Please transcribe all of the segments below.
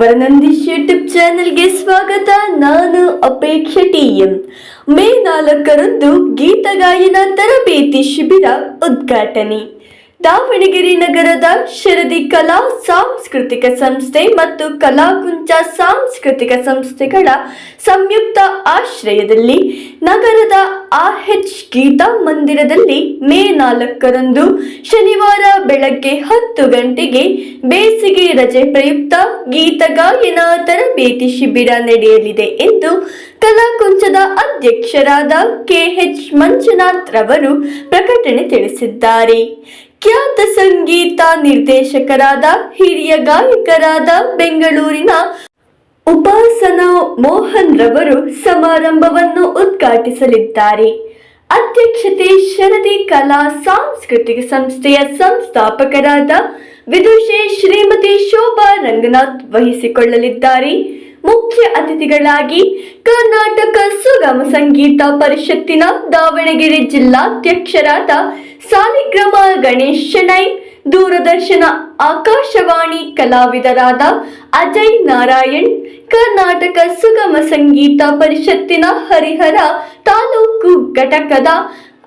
ವರನಂದೀಶ್ YouTube ಚಾನೆಲ್ಗೆ ಸ್ವಾಗತ. ನಾನು ಅಪೇಕ್ಷೆ ಟಿಎಂ. ಮೇ ನಾಲ್ಕರಂದು ಗೀತ ಗಾಯನ ತರಬೇತಿ ಶಿಬಿರ ಉದ್ಘಾಟನೆ. ದಾವಣಗೆರೆ ನಗರದ ಶರದಿ ಕಲಾ ಸಾಂಸ್ಕೃತಿಕ ಸಂಸ್ಥೆ ಮತ್ತು ಕಲಾಕುಂಚ ಸಾಂಸ್ಕೃತಿಕ ಸಂಸ್ಥೆಗಳ ಸಂಯುಕ್ತ ಆಶ್ರಯದಲ್ಲಿ ನಗರದ ಆಹೆಚ್ ಗೀತಾ ಮಂದಿರದಲ್ಲಿ ಮೇ ನಾಲ್ಕರಂದು ಶನಿವಾರ ಬೆಳಗ್ಗೆ ಹತ್ತು ಗಂಟೆಗೆ ಬೇಸಿಗೆ ರಜೆ ಪ್ರಯುಕ್ತ ಗೀತ ಗಾಯನ ತರಬೇತಿ ಶಿಬಿರ ನಡೆಯಲಿದೆ ಎಂದು ಕಲಾಕುಂಚದ ಅಧ್ಯಕ್ಷರಾದ ಕೆಎಚ್ ಮಂಜುನಾಥ್ ರವರು ಪ್ರಕಟಣೆ ತಿಳಿಸಿದ್ದಾರೆ. ಖ್ಯಾತ ಸಂಗೀತ ನಿರ್ದೇಶಕರಾದ, ಹಿರಿಯ ಗಾಯಕರಾದ ಬೆಂಗಳೂರಿನ ಉಪಾಸನ ಮೋಹನ್ ರವರು ಸಮಾರಂಭವನ್ನು ಉದ್ಘಾಟಿಸಲಿದ್ದಾರೆ. ಅಧ್ಯಕ್ಷತೆ ಶರದಿ ಕಲಾ ಸಾಂಸ್ಕೃತಿಕ ಸಂಸ್ಥೆಯ ಸಂಸ್ಥಾಪಕರಾದ ವಿದುಷೆ ಶ್ರೀಮತಿ ಶೋಭಾ ರಂಗನಾಥ್ ವಹಿಸಿಕೊಳ್ಳಲಿದ್ದಾರೆ. ಮುಖ್ಯ ಅತಿಥಿಗಳಾಗಿ ಕರ್ನಾಟಕ ಸುಗಮ ಸಂಗೀತ ಪರಿಷತ್ತಿನ ದಾವಣಗೆರೆ ಜಿಲ್ಲಾಧ್ಯಕ್ಷರಾದ ಸಾಲಿಗ್ರಾಮ ಗಣೇಶ್ ಶೆಣೈ, ದೂರದರ್ಶನ ಆಕಾಶವಾಣಿ ಕಲಾವಿದರಾದ ಅಜಯ್ ನಾರಾಯಣ್, ಕರ್ನಾಟಕ ಸುಗಮ ಸಂಗೀತ ಪರಿಷತ್ತಿನ ಹರಿಹರ ತಾಲೂಕು ಘಟಕದ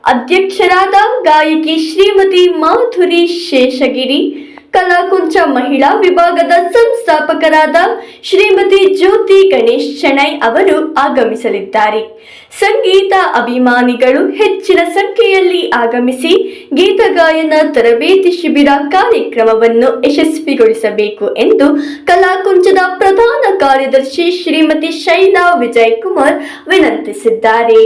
ಅಧ್ಯಕ್ಷರಾದ ಗಾಯಕಿ ಶ್ರೀಮತಿ ಮಾಧುರಿ ಶೇಷಗಿರಿ ಕಲಾಕುಂಚ ಮಹಿಳಾ ವಿಭಾಗದ ಸಂಸ್ಥಾಪಕರಾದ ಶ್ರೀಮತಿ ಜ್ಯೋತಿ ಗಣೇಶ್ ಶೆಣೈ ಅವರು ಆಗಮಿಸಲಿದ್ದಾರೆ. ಸಂಗೀತ ಅಭಿಮಾನಿಗಳು ಹೆಚ್ಚಿನ ಸಂಖ್ಯೆಯಲ್ಲಿ ಆಗಮಿಸಿ ಗೀತಗಾಯನ ತರಬೇತಿ ಶಿಬಿರ ಕಾರ್ಯಕ್ರಮವನ್ನು ಯಶಸ್ವಿಗೊಳಿಸಬೇಕು ಎಂದು ಕಲಾಕುಂಚದ ಪ್ರಧಾನ ಕಾರ್ಯದರ್ಶಿ ಶ್ರೀಮತಿ ಶೈಲಾ ವಿಜಯ್ ಕುಮಾರ್ ವಿನಂತಿಸಿದ್ದಾರೆ.